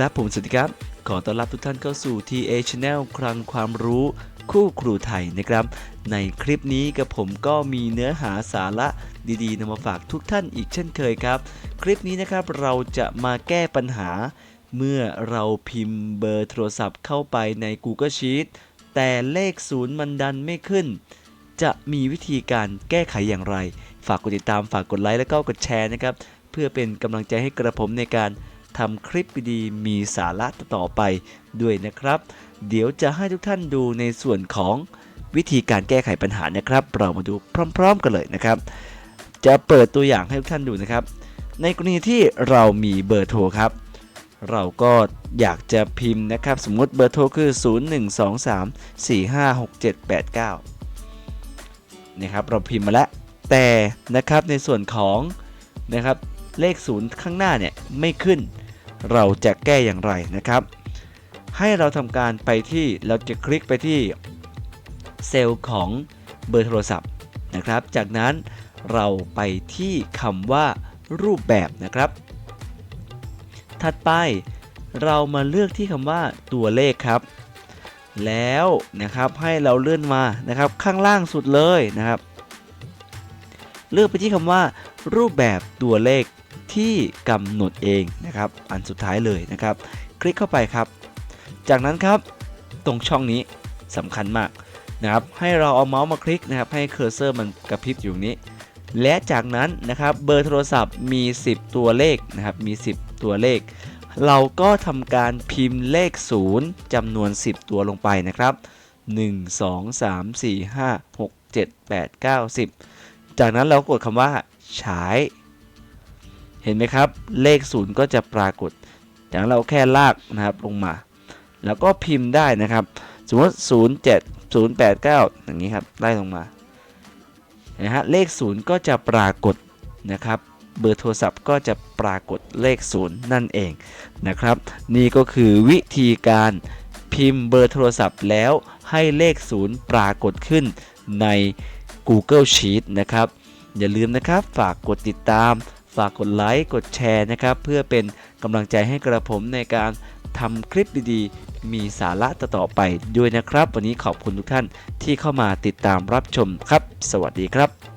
ครับผมสวัสดีครับ ขอต้อนรับทุกท่านเข้าสู่ TA Channel คลังความรู้คู่ครูไทยนะครับ ในคลิปนี้กับผมก็มีเนื้อหาสาระดีๆนำมาฝากทุกท่านอีกเช่นเคยครับ คลิปนี้นะครับเราจะมาแก้ปัญหา เมื่อเราพิมพ์เบอร์โทรศัพท์เข้าไปใน Google Sheet แต่เลขศูนย์มันดันไม่ขึ้น จะมีวิธีการแก้ไขอย่างไร ฝากกดติดตามฝากกดไลค์และก็กดแชร์นะครับ เพื่อเป็นกำลังใจให้กระผมในการ ทำคลิปดีมีสาระต่อไปด้วยนะครับ เดี๋ยวจะให้ทุกท่านดูในส่วนของวิธีการแก้ไขปัญหานะครับ เรามาดูพร้อม ๆ กันเลยนะครับ จะเปิดตัวอย่างให้ทุกท่านดูนะครับ ในกรณีที่เรามีเบอร์โทรครับ เราก็อยากจะพิมพ์นะครับ สมมติเบอร์โทรคือ 0123456789นะครับเราพิมพ์มาแล้วแต่นะครับในส่วนของนะครับเลขศูนย์ข้างหน้าเนี่ยไม่ขึ้น เราจะแก้อย่างไรนะครับ ให้เราทำการไปที่เราจะคลิกไปที่เซลล์ของเบอร์โทรศัพท์นะครับ จากนั้นเราไปที่คำว่ารูปแบบนะครับ ถัดไปเรามาเลือกที่คำว่าตัวเลขครับ แล้วนะครับให้เราเลื่อนมานะครับข้างล่างสุดเลยนะครับ เลือกไปที่คำว่า รูปแบบตัวเลข ที่กำหนดเองนะครับ อันสุดท้ายเลยนะครับ คลิกเข้าไปครับ จากนั้นครับตรงช่องนี้สำคัญมากนะครับ ให้เราเอาเมาส์มาคลิกนะครับ ให้เคอร์เซอร์มันกระพริบอยู่นี้ และจากนั้นนะครับเบอร์โทรศัพท์มี 10 ตัวเลขนะครับ มี 10 ตัวเลข เราก็ทำการพิมพ์เลข 0จำนวน 10 ตัวลงไปนะครับ 1 2 3 4 5 6 7 8 9 10 จากนั้นเรากดคำว่า ฉาย เห็นไหมครับ เลข 0 ก็จะปรากฏจากนั้นเราแค่ลากนะครับลงมา แล้วก็พิมพ์ได้นะครับ สมมติ 0 7 0 8 9 อย่างนี้ครับไล่ลงมานะฮะเลข 0 ก็จะปรากฏนะครับเบอร์โทรศัพท์ก็จะปรากฏเลข 0 นั่นเองนะครับ นี่ก็คือวิธีการพิมพ์เบอร์โทรศัพท์แล้วให้เลข 0 ปรากฏขึ้นใน Google Sheet นะครับ อย่าลืมนะครับฝากกดติดตาม ฝากกดไลค์กดแชร์นะครับ เพื่อเป็นกำลังใจให้กระผมในการทำคลิปดีๆ มีสาระต่อๆไปด้วยนะครับ วันนี้ขอบคุณทุกท่านที่เข้ามาติดตามรับชมครับ สวัสดีครับ